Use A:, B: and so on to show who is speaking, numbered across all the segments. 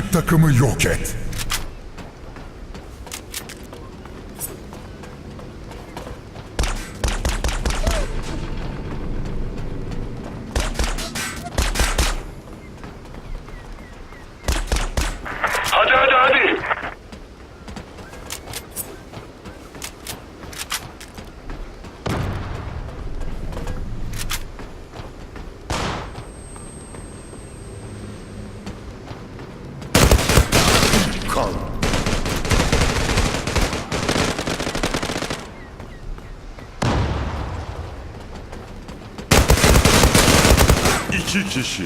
A: Rakip takımı yok et. 是只狮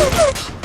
A: Oh, my God.